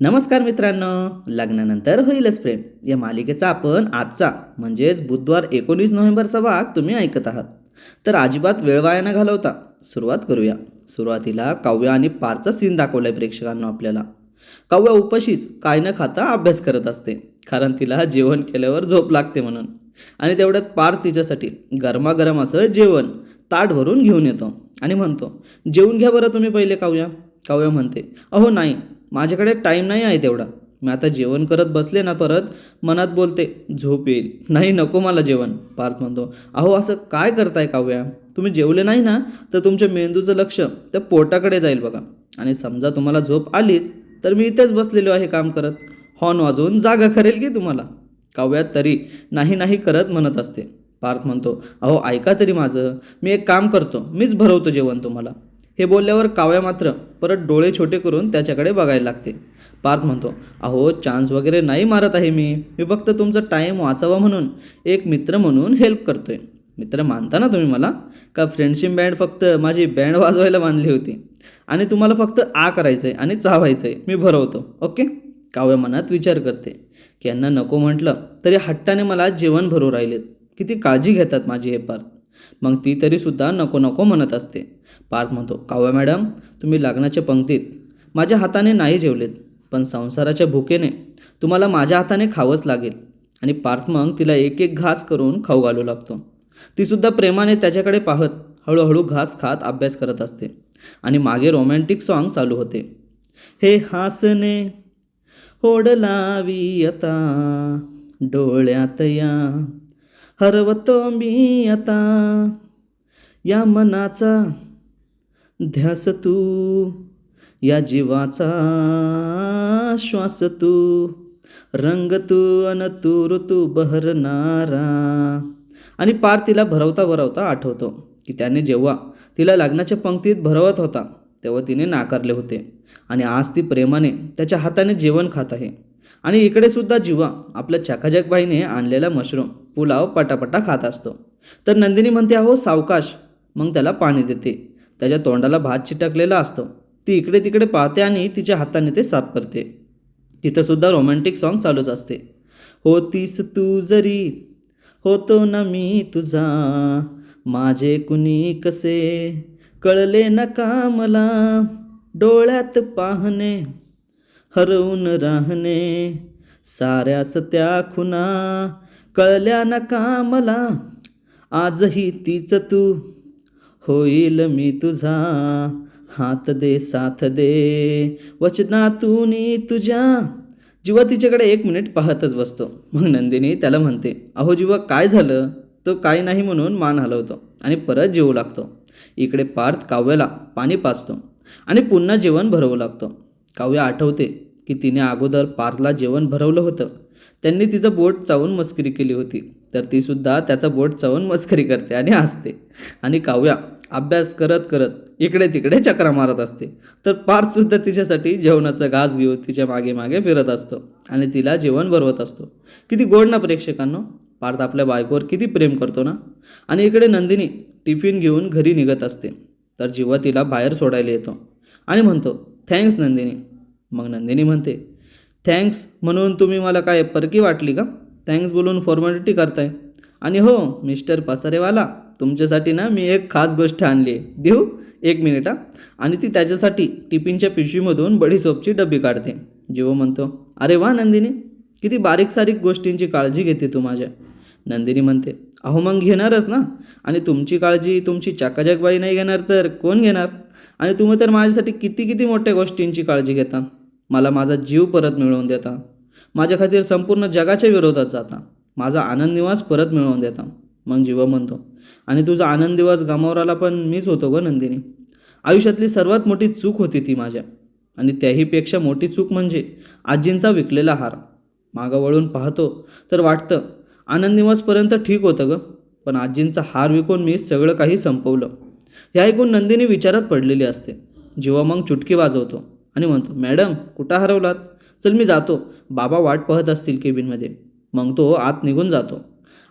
नमस्कार मित्रांनो. लग्नानंतर होईलच प्रेम. या मालिकेचा आपण आजचा म्हणजेच बुधवार एकोणीस नोव्हेंबरचा भाग तुम्ही ऐकत आहात. तर अजिबात वेळ वाया न घालवता सुरुवात करूया. सुरुवातीला काव्य आणि पारचा सीन दाखवलाय प्रेक्षकांना आपल्याला. काव्य उपाशीच काय न खाता अभ्यास करत असते कारण तिला जेवण केल्यावर झोप लागते म्हणून. आणि तेवढ्यात पार तिच्यासाठी गरमागरम असं जेवण ताट भरून घेऊन येतो आणि म्हणतो जेवून घ्या बरं तुम्ही पहिले काव्या. काव्य म्हणते अहो नाही. माझ्याकडे टाईम नाही आहे तेवढा. मी आता जेवण करत बसले ना परत मनात बोलते झोप येईल. नाही नको मला जेवण पार्थ म्हणतो. अहो असं काय करताय काव्या? तुम्ही जेवले नाही ना तर तुमच्या मेंदूचं लक्ष त्या पोटाकडे जाईल बघा. आणि समजा तुम्हाला झोप आलीच तर मी इथेच बसलेलो आहे काम करत. हॉर्न वाजवून जागा करेल की तुम्हाला? काव्यात तरी नाही नाही करत म्हणत असते. पार्थ म्हणतो अहो ऐका तरी माझं. मी एक काम करतो. मीच भरवतो जेवण तुम्हाला. हे बोलल्यावर काव्या मात्र परत डोळे छोटे करून त्याच्याकडे बघायला लागते. पार्थ म्हणतो अहो चान्स वगैरे नाही मारत आहे मी. मी फक्त तुमचा टाईम वाचावा म्हणून एक मित्र म्हणून हेल्प करतोय. मित्र मानता ना तुम्ही मला? का फ्रेंडशिप बँड फक्त माझी बँड वाजवायला बांधली होती? आणि तुम्हाला फक्त आ करायचं आहे आणि चावायचं आहे मी भरवतो. ओके? काव्य मनात विचार करते. की यांना नको म्हटलं तरी हट्टाने मला जेवण भरू राहिलेत. किती काळजी घेतात माझी हे पार्थ. मग ती तरीसुद्धा नको नको म्हणत असते. पार्थ म्हणतो काव्या मॅडम तुम्ही लग्नाच्या पंक्तीत माझ्या हाताने नाही जेवलेत पण संसाराच्या भुकेने तुम्हाला माझ्या हाताने खावंच लागेल. आणि पार्थ मग तिला एक एक घास करून खाऊ घालू लागतो. तीसुद्धा प्रेमाने त्याच्याकडे पाहत हळूहळू घास खात अभ्यास करत असते आणि मागे रोमॅन्टिक सॉन्ग चालू होते. हे हासने होड लावी आता डोळ्यात या हरवतो मी आता. या मनाचा ध्यास तू या जीवाचा श्वास तू. रंग तू अन तू ऋतू बहरणारा. आणि पार तिला भरवता भरवता आठवतो की त्याने जेव्हा तिला लग्नाच्या पंक्तीत भरवत होता तेव्हा तिने नाकारले होते. आणि आज ती प्रेमाने त्याच्या हाताने जेवण खात आहे. आणि इकडे सुद्धा जीवा आपल्या चकाचकबाईने आणलेला मशरूम पुलाव पटापटा खात असतो. तर नंदिनी म्हणते अहो सावकाश. मग त्याला पाणी देते. त्याच्या तोंडाला भात चिटकलेला असतो. ती इकडे तिकडे पाहते आणि तिच्या हाताने ते साफ करते. तिथंसुद्धा रोमॅन्टिक सॉन्ग चालूच असते. होतीस तू जरी होतो ना मी तुझा माझे कुणी कसे कळले नका मला डोळ्यात पाहणे हरवून राहणे साऱ्याच त्या खुना कळल्या नका मला आजही तीच तू. होईल मी तुझा हात दे साथ दे. वचनातून तुझ्या. जीवा तिच्याकडे एक मिनिट पाहतच बसतो. मग नंदिनी त्याला म्हणते अहो जीवा काय झालं? तो काय नाही म्हणून मान हलवतो आणि परत जेवू लागतो. इकडे पार्थ काव्याला पाणी पाचतो आणि पुन्हा जेवण भरवू लागतो. काव्य आठवते की तिने अगोदर पार्थला जेवण भरवलं होतं. त्यांनी तिचं बोट चावून मस्करी केली होती. तर तीसुद्धा त्याचं बोट चावून मस्करी करते आणि हसते. आणि काव्या अभ्यास करत करत इकडे तिकडे चक्रा मारत असते. तर पार्थसुद्धा तिच्यासाठी जेवणाचा घास घेऊन तिच्यामागे मागे फिरत असतो आणि तिला जेवण भरवत असतो. किती गोड ना प्रेक्षकांनो. पार्थ आपल्या बायकोवर किती प्रेम करतो ना. आणि इकडे नंदिनी टिफिन घेऊन घरी निघत असते. तर जेव्हा तिला बाहेर सोडायला येतो आणि म्हणतो थँक्स नंदिनी. मग नंदिनी म्हणते थँक्स म्हणून तुम्ही मला काय परकी वाटली का? थँक्स बोलून फॉर्मॅलिटी करताय. आणि हो मिस्टर पसारेवाला तुमच्यासाठी ना मी एक खास गोष्ट आणली आहे. देऊ एक मिनिट हा. आणि ती त्याच्यासाठी टिफिनच्या पिशवीमधून बडीसोपची डबी काढते. जीव म्हणतो अरे वा नंदिनी किती बारीक सारीक गोष्टींची काळजी घेते तू माझ्या. नंदिनी म्हणते अहो मग घेणारच ना. आणि तुमची काळजी तुमची चाकाजाकबाई नाही घेणार तर कोण घेणार? आणि तुम्ही तर माझ्यासाठी किती किती मोठ्या गोष्टींची काळजी घेता. मला माझा जीव परत मिळवून देता. माझ्या खातीर संपूर्ण जगाच्या विरोधात जाता. माझा आनंद निवास परत मिळवून देता. मग जीव म्हणतो आणि तुझा आनंद दिवस गमावराला पण मीच होतो ग नंदिनी. आयुष्यातली सर्वात मोठी चूक होती ती माझ्या. आणि त्याहीपेक्षा मोठी चूक म्हणजे आजींचा विकलेला हार. मागं वळून पाहतो तर वाटतं आनंद निवासपर्यंत ठीक होतं ग. पण आजींचा हार विकून मी सगळं काही संपवलं. हे ऐकून नंदिनी विचारात पडलेली असते. जेव्हा मग चुटकी वाजवतो आणि म्हणतो मॅडम कुठं हरवलात? चल मी जातो. बाबा वाट पाहत असतील केबिनमध्ये. मग तो आत निघून जातो.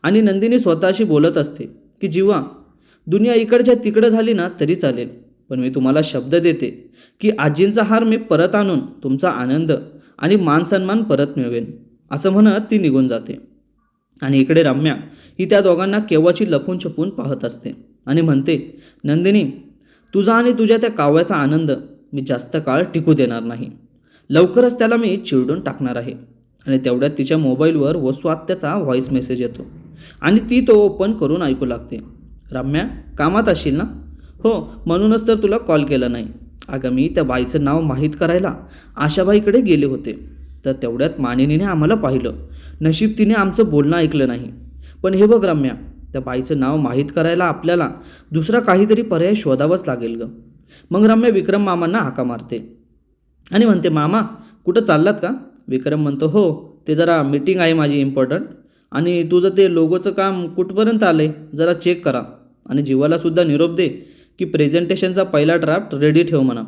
आणि नंदिनी स्वतःशी बोलत असते की जीवा दुनिया इकडच्या तिकडं झाली ना तरी चालेल. पण मी तुम्हाला शब्द देते की आजींचा हार मी परत आणून तुमचा आनंद आणि मानसन्मान परत मिळवेन. असं म्हणत ती निघून जाते. आणि इकडे रम्या ही त्या दोघांना केव्हाची लपून छपून पाहत असते आणि म्हणते नंदिनी तुझा आणि तुझ्या त्या काव्याचा आनंद मी जास्त काळ टिकू देणार नाही. लवकरच त्याला मी चिरडून टाकणार आहे. आणि तेवढ्यात तिच्या मोबाईलवर वस्वात्याचा व्हॉईस मेसेज येतो. आणि ती तो ओपन करून ऐकू लागते. रम्या कामात असशील ना? हो म्हणूनच तर तुला कॉल केला नाही. अगं मी त्या बाईचं नाव माहीत करायला आशाबाईकडे गेले होते. तर तेवढ्यात मानिनीने आम्हाला पाहिलं. नशीब तिने आमचं बोलणं ऐकलं नाही. पण हे बघ रम्या त्या बाईचं नाव माहीत करायला आपल्याला दुसरा काहीतरी पर्याय शोधावाच लागेल गं. मग रम्या विक्रम मामांना हाका मारते. आणि म्हणते मामा कुठं चाललात का? विक्रम म्हणतो हो ते जरा मीटिंग आहे माझी इम्पॉर्टंट आणि तुझं ते लोगोचं काम कुठपर्यंत आलं आहे जरा चेक करा. आणि जीवालासुद्धा निरोप दे की प्रेझेंटेशनचा पहिला ड्राफ्ट रेडी ठेव म्हणा.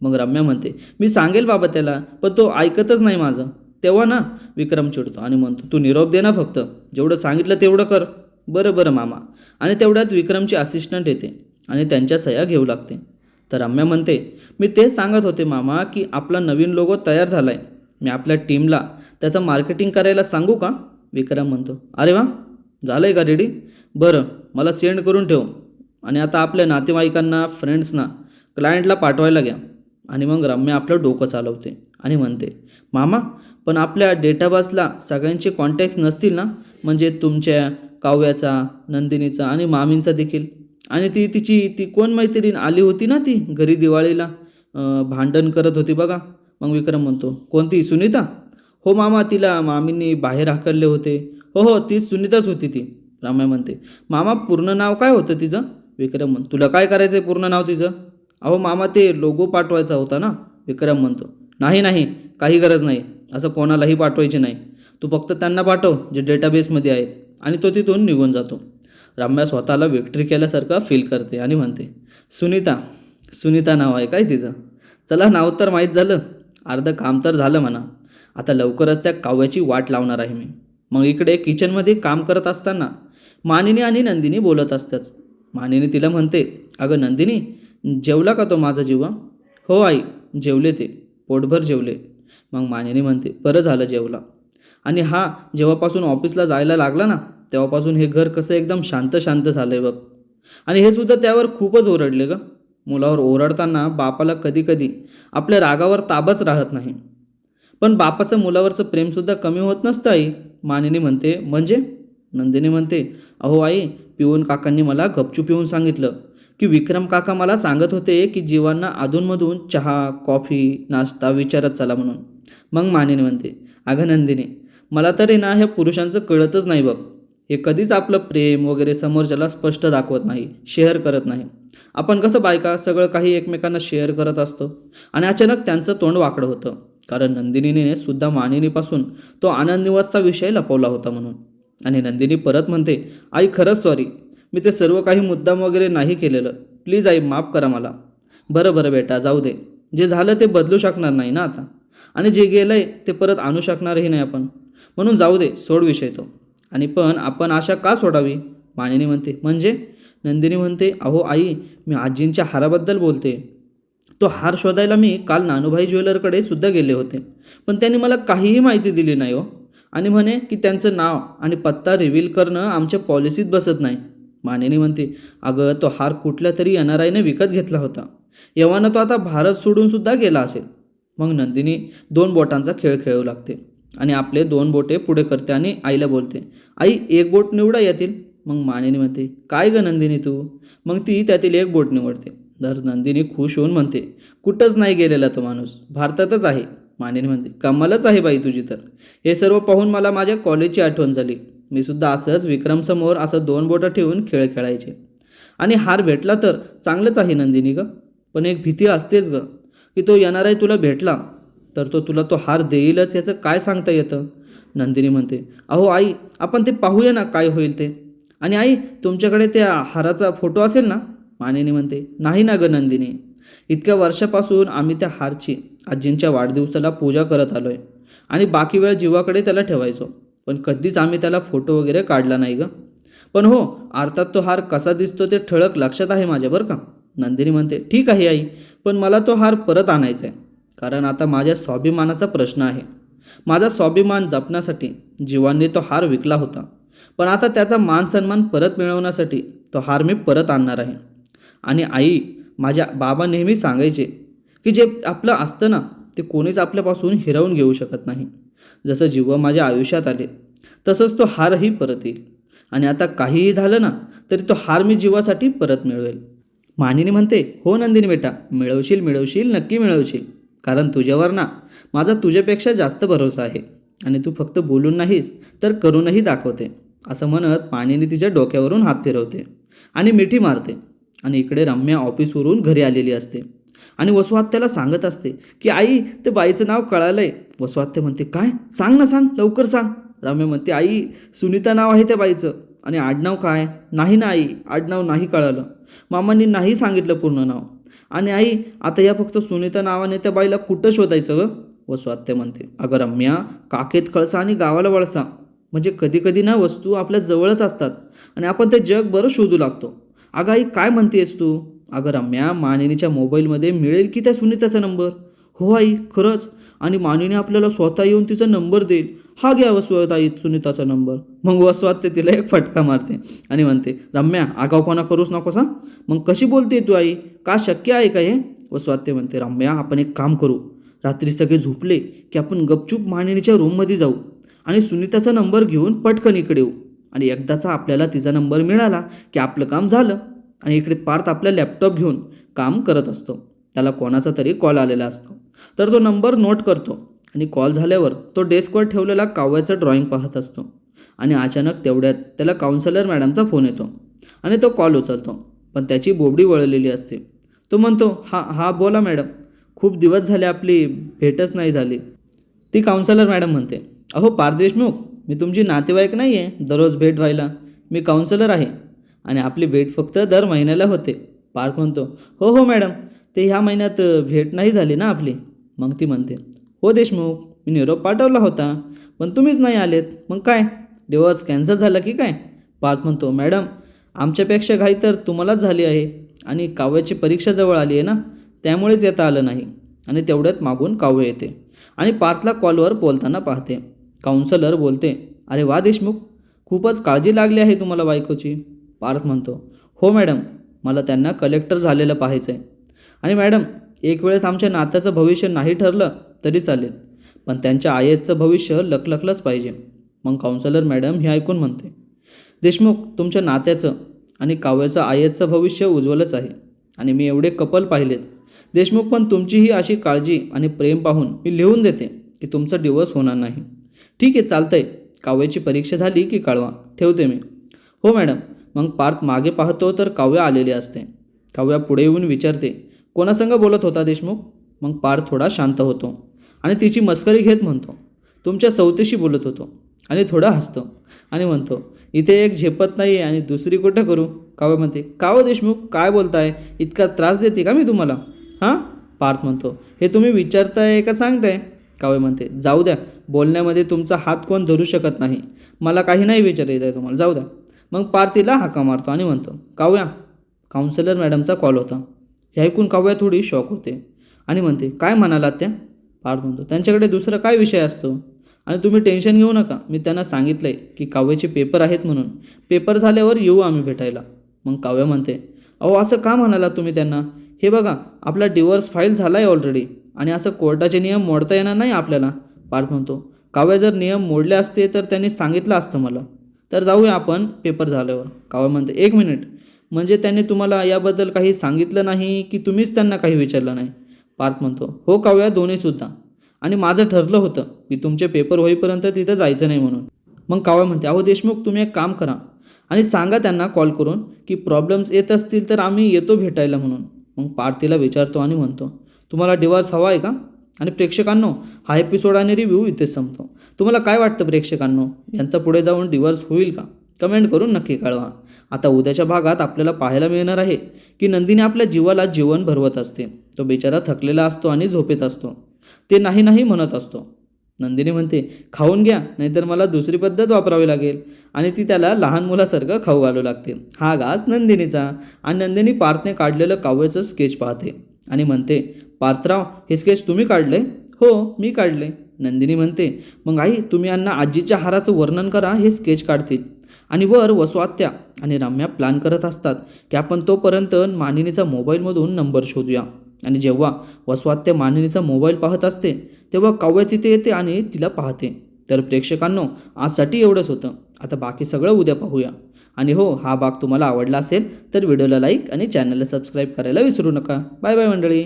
मग रम्या म्हणते मी सांगेल बाबा त्याला पण तो ऐकतच नाही माझं. तेव्हा ना विक्रम चिडतो आणि म्हणतो तू निरोप दे ना फक्त. जेवढं सांगितलं तेवढं कर. बरं बरं मामा. आणि तेवढ्यात विक्रमची असिस्टंट येते आणि त्यांच्या सह्या घेऊ लागते. तर रम्या म्हणते मी तेच सांगत होते मामा की आपला नवीन लोगो तयार झाला आहे मी आपल्या टीमला त्याचं मार्केटिंग करायला सांगू का? विक्रम म्हणतो अरे वा झालं आहे का रेडी बरं मला सेंड करून ठेव. आणि आता आपल्या नातेवाईकांना फ्रेंड्सना क्लायंटला पाठवायला घ्या. आणि मग रम्या आपलं डोकं चालवते आणि म्हणते मामा पण आपल्या डेटाबेसला सगळ्यांचे कॉन्टॅक्ट्स नसतील ना? म्हणजे तुमच्या काव्याचा नंदिनीचा आणि मामींचा देखील. आणि ती तिची ती कोण मैत्रीण आली होती ना ती घरी दिवाळीला? भांडण करत होती बघा. मग विक्रम म्हणतो कोणती? सुनीता? हो मामा तिला मामींनी बाहेर हाकलले होते. हो हो ती सुनीताच होती ती. रामाय म्हणते मामा पूर्ण नाव काय होतं तिचं? विक्रम म्हण तुला काय करायचं आहे पूर्ण नाव तिचं? अहो मामा ते लोगो पाठवायचा होता ना. विक्रम म्हणतो नाही नाही काही गरज नाही. असं कोणालाही पाठवायचे नाही. तू फक्त त्यांना पाठव जे डेटाबेसमध्ये आहेत. आणि तो तिथून निघून जातो. रम्या स्वतःला विक्ट्री केल्यासारखं फील करते आणि म्हणते सुनीता सुनीता नाव आहे काय तिचं? चला नाव तर माहीत झालं. अर्धं काम तर झालं म्हणा. आता लवकरच त्या काव्याची वाट लावणार आहे मी. मग इकडे किचनमध्ये काम करत असताना मानिनी आणि नंदिनी बोलत असतात. मानिनी तिला म्हणते अगं नंदिनी जेवला का तो माझा जीवा? हो आई जेवले ते. पोटभर जेवले. मग मानिनी म्हणते बरं झालं जेवला. आणि हा जेव्हापासून ऑफिसला जायला लागला ना तेव्हापासून हे घर कसं एकदम शांत शांत झालं आहे बघ. आणि हे सुद्धा त्यावर खूपच ओरडले ग. मुलावर ओरडताना बापाला कधी कधी आपल्या रागावर ताबच राहत नाही. पण बापाचं मुलावरचं प्रेमसुद्धा कमी होत नसतं आई. मानिनी म्हणते म्हणजे? नंदिनी म्हणते अहो आई पिऊन काकांनी मला गपचूप येऊन सांगितलं की विक्रम काका मला सांगत होते की जीवांना अधूनमधून चहा कॉफी नाश्ता विचारत चला म्हणून. मग मानिनी म्हणते अगं नंदिनी मला तरी ना ह्या पुरुषांचं कळतच नाही बघ. हे कधीच आपलं प्रेम वगैरे समोरच्याला स्पष्ट दाखवत नाही शेअर करत नाही. आपण कसं बायका सगळं काही एकमेकांना शेअर करत असतो? आणि अचानक त्यांचं तोंड वाकडं होतं. कारण नंदिनीने सुद्धा मानिनीपासून तो आनंदनिवासचा विषय लपवला होता म्हणून. आणि नंदिनी परत म्हणते आई खरंच सॉरी मी ते सर्व काही मुद्दाम वगैरे नाही केलेलं. प्लीज आई माफ करा मला. बरं बरं बेटा जाऊ दे. जे झालं ते बदलू शकणार नाही ना आता. आणि जे गेलं आहे ते परत आणू शकणारही नाही आपण. म्हणून जाऊ दे सोड विषय तो. आणि पण आपण आशा का सोडावी? मानिनी म्हणते म्हणजे? नंदिनी म्हणते अहो आई मी आजींच्या हाराबद्दल बोलते. तो हार शोधायला मी काल नानूभाई ज्वेलरकडे सुद्धा गेले होते. पण त्यांनी मला काहीही माहिती दिली नाही हो. आणि म्हणे की त्यांचं नाव आणि पत्ता रिव्हील करणं आमच्या पॉलिसीत बसत नाही. मानेनी म्हणते अगं तो हार कुठल्या तरी एन आर आयने विकत घेतला होता. एव्हाना तो आता भारत सोडूनसुद्धा गेला असेल. मग नंदिनी दोन बोटांचा खेळ खेळू लागते. आणि आपले दोन बोटे पुढे करते आणि आईला बोलते आई एक बोट निवडा यातील. मग मानेनी म्हणते काय ग नंदिनी तू? मग ती त्यातील एक बोट निवडते. तर नंदिनी खुश होऊन म्हणते कुठंच नाही गेलेला तो माणूस भारतातच आहे. मानेनी म्हणते कमालच आहे बाई तुझी तर. हे सर्व पाहून मला माझ्या कॉलेजची आठवण झाली. मी सुद्धा असंच विक्रमसमोर असं दोन बोटं ठेवून खेळ खेळायचे. आणि हार भेटला तर चांगलंच आहे नंदिनी ग. पण एक भीती असतेच ग की तो येणार आहे तुला भेटला. तर तो तुला तो हार देईलच याचं काय सांगता येतं? नंदिनी म्हणते अहो आई आपण ते पाहूया ना काय होईल ते. आणि आई तुमच्याकडे त्या हाराचा फोटो असेल ना? मानिनी म्हणते नाही ना ग नंदिनी. इतक्या वर्षापासून आम्ही त्या हारची आजींच्या वाढदिवसाला पूजा करत आलो आहे आणि बाकी वेळ जीवाकडे त्याला ठेवायचो. पण कधीच आम्ही त्याला फोटो वगैरे काढला नाही ग. पण हो अर्थात तो हार कसा दिसतो ते ठळक लक्षात आहे माझ्या बरं का? नंदिनी म्हणते ठीक आहे आई पण मला तो हार परत आणायचा आहे कारण आता माझ्या स्वाभिमानाचा प्रश्न आहे. माझा स्वाभिमान जपण्यासाठी जीवांनी तो हार विकला होता. पण आता त्याचा मान सन्मान परत मिळवण्यासाठी तो हार मी परत आणणार आहे. आणि आई माझ्या बाबा नेहमी सांगायचे की जे आपलं असतं ना ते कोणीच आपल्यापासून हिरावून घेऊ शकत नाही. जसं जीव माझ्या आयुष्यात आले तसंच तो हारही परत येईल. आणि आता काहीही झालं ना तरी तो हार मी जीवासाठी परत मिळवेल. मानिनी म्हणते हो नंदिनी बेटा मिळवशील मिळवशील नक्की मिळवशील. कारण तुझ्यावर ना माझा तुझ्यापेक्षा जास्त भरोसा आहे. आणि तू फक्त बोलून नाहीस तर करूनही दाखवते. असं म्हणत पाणीने तिच्या डोक्यावरून हात फिरवते आणि मिठी मारते. आणि इकडे रम्या ऑफिसवरून घरी आलेली असते. आणि वसुहत्याला सांगत असते की आई ते बाईचं नाव कळालंय. वसुहत्या म्हणते काय? सांग ना सांग लवकर सांग. रम्या म्हणते आई सुनीता नाव आहे त्या बाईचं. आणि आडनाव काय? नाही ना आई आडनाव नाही कळालं. मामांनी नाही सांगितलं पूर्ण नाव. आणि आई आता या फक्त सुनीता नावाने त्या बाईला कुठं शोधायचं गं? ग वसुहत्या म्हणते. अगं रम्या काकेत कळसा आणि गावाला वळसा. म्हणजे कधी कधी ना वस्तू आपल्या जवळच असतात आणि आपण ते जगभर शोधू लागतो. अगं आई काय म्हणतेस तू? अगं रम्या मानिनीच्या मोबाईलमध्ये मिळेल की त्या सुनीताचा नंबर? हो आई खरंच. आणि मानिनी आपल्याला स्वतः येऊन तिचा नंबर देईल. हा घ्या वसुवत सुनीताचा नंबर मग वसवात ते तिला एक फटका मारते आणि म्हणते रम्या आगावपणा करूच नकोस हा? मग कशी बोलते तू आई? का शक्य आहे का हे? वसवात ते म्हणते रम्या आपण एक काम करू. रात्री सगळे झोपले की आपण गपचूप मानिनीच्या रूममध्ये जाऊ आणि सुनीताचा नंबर घेऊन पटकन इकडे येऊ. आणि एकदाचा आपल्याला तिचा नंबर मिळाला की आपलं काम झालं आणि इकडे पार्थ आपला लॅपटॉप घेऊन काम करत असतो. त्याला कोणाचा तरी कॉल आलेला असतो. तर तो नंबर नोट करतो. आणि कॉल झाल्यावर तो डेस्कवर ठेवलेला काव्याचं ड्रॉइंग पाहत असतो. आणि अचानक तेवढ्यात त्याला काउन्सिलर मॅडमचा फोन येतो. आणि तो कॉल उचलतो. पण त्याची बोबडी वळलेली असते. तो म्हणतो हा हा बोला मॅडम. खूप दिवस झाले आपली भेटच नाही झाली. ती काउन्सिलर मॅडम म्हणते अहो पारदेशमुख मी तुमची नातेवाईक नाही आहे दररोज भेट व्हायला. मी काउन्सिलर आहे. आणि आपली भेट फक्त दर महिन्याला होते. पार्थ म्हणतो हो हो मॅडम. ते ह्या महिन्यात भेट नाही झाली ना आपली? मग ती म्हणते हो देशमुख मी निरोप पाठवला होता. पण तुम्हीच नाही आलेत. मग काय? डिवॉर्स कॅन्सल झाला की काय? पार्थ म्हणतो मॅडम आमच्यापेक्षा घाई तर तुम्हालाच झाली आहे. आणि काव्याची परीक्षा जवळ आली आहे ना? त्यामुळेच येता आलं नाही. आणि तेवढ्यात मागून काव्य येते. आणि पार्थला कॉलवर बोलताना पाहते. काउन्सलर बोलते अरे वा देशमुख खूपच काळजी लागली आहे तुम्हाला बायकोची. पार्थ म्हणतो हो मॅडम मला त्यांना कलेक्टर झालेलं पाहायचं आहे आणि मॅडम एक वेळेस आमच्या नात्याचं भविष्य नाही ठरलं तरी चालेल. पण त्यांच्या आय एसचं भविष्य लखलखलंच पाहिजे. मग काउन्सिलर मॅडम हे ऐकून म्हणते देशमुख तुमच्या नात्याचं आणि काव्याचं आय एसचं भविष्य उज्ज्वलच आहे आणि मी एवढे कपल पाहिलेत. देशमुख पण तुमचीही अशी काळजी आणि प्रेम पाहून मी लिहून देते की तुमचं डिवोर्स होणार नाही. ठीक आहे चालतंय. काव्याची परीक्षा झाली की कळवा ठेवते मी. हो मॅडम मग पार्थ मागे पाहतो तर काव्या आलेली असते. काव्या पुढे येऊन विचारते कोणासंग बोलत होता देशमुख? मग पार थोडा शांत होतो आणि तिची मस्करी घेत म्हणतो. तुमच्या चौथीशी बोलत होतो. आणि थोडा हसतो. आणि म्हणतो इथे एक झेपत नाही आहे आणि दुसरी कुठं करू? काव्य म्हणते काव हो देशमुख? काय बोलताय? इतका त्रास देते का मी तुम्हाला? हां? पार्थ म्हणतो हे तुम्ही विचारताय का सांगताय? काव्य म्हणते जाऊ द्या. बोलण्यामध्ये तुमचा हात कोण धरू शकत नाही. मला काही नाही विचारायचं आहे तुम्हाला. जाऊ द्या. मग पार्थिला हाका मारतो आणि म्हणतो काव्या काउन्सिलर मॅडमचा कॉल होता. हे ऐकून काव्या थोडी शॉक होते. आणि म्हणते काय म्हणालात त्या पार्थ म्हणतो त्यांच्याकडे दुसरा काय विषय असतो? आणि तुम्ही टेन्शन घेऊ नका. मी त्यांना सांगितलं आहे की काव्याचे पेपर आहेत म्हणून. पेपर झाल्यावर येऊ आम्ही भेटायला. मग काव्या म्हणते अहो असं का म्हणाला तुम्ही त्यांना? हे बघा आपला डिवोर्स फाईल झाला आहे ऑलरेडी आणि असं कोर्टाचे नियम मोडता येणार नाही आपल्याला. पार्थ म्हणतो काव्या जर नियम मोडले असते तर त्यांनी सांगितलं असतं मला. तर जाऊया आपण पेपर झाल्यावर. काव्या म्हणते एक मिनिट. म्हणजे त्याने तुम्हाला याबद्दल काही सांगितलं नाही की तुम्हीच त्यांना काही विचारलं नाही? पार्थ म्हणतो हो काव्या दोन्हीसुद्धा आणि माझं ठरलं होतं की तुमचे पेपर होईपर्यंत तिथं जायचं नाही म्हणून. मग काव्या म्हणते अहो देशमुख तुम्ही एक काम करा. आणि सांगा त्यांना कॉल करून की प्रॉब्लेम्स येत असतील तर आम्ही येतो भेटायला म्हणून. मग पार्थीला विचारतो आणि म्हणतो तुम्हाला डिवॉर्स हवा आहे का? आणि प्रेक्षकांनो हा एपिसोड आणि रिव्ह्यू इथेच संपतो. तुम्हाला काय वाटतं प्रेक्षकांनो? यांचा पुढे जाऊन डिवॉर्स होईल का? कमेंट करून नक्की कळवा. आता उद्याच्या भागात आपल्याला पाहायला मिळणार आहे की नंदिनी आपल्या जीवाला जीवन भरवत असते. तो बिचारा थकलेला असतो आणि झोपेत असतो. ते नाही नाही म्हणत असतो. नंदिनी म्हणते खाऊन घ्या नाहीतर मला दुसरी पद्धत वापरावी लागेल. आणि ती त्याला लहान मुलासारखं खाऊ घालू लागते. हा घास नंदिनीचा आणि नंदिनी पार्थने काढलेलं काव्याचं स्केच पाहते. आणि म्हणते पार्थराव हे स्केच तुम्ही काढले? हो मी काढले. नंदिनी म्हणते मग आई तुम्ही यांना आजीच्या हाराचं वर्णन करा हे स्केच काढतील. आणि वर वसवात्या आणि रम्या प्लॅन करत असतात की आपण तोपर्यंत मानिनीचा मोबाईलमधून नंबर शोधूया. आणि जेव्हा वसवात्या मानिनीचा मोबाईल पाहत असते तेव्हा काव्या तिथे येते आणि तिला पाहते. तर प्रेक्षकांनो आजसाठी एवढंच होतं. आता बाकी सगळं उद्या पाहूया. आणि हो हा भाग तुम्हाला आवडला असेल तर व्हिडिओला लाईक आणि चॅनलला सबस्क्राईब करायला विसरू नका. बाय बाय मंडळी.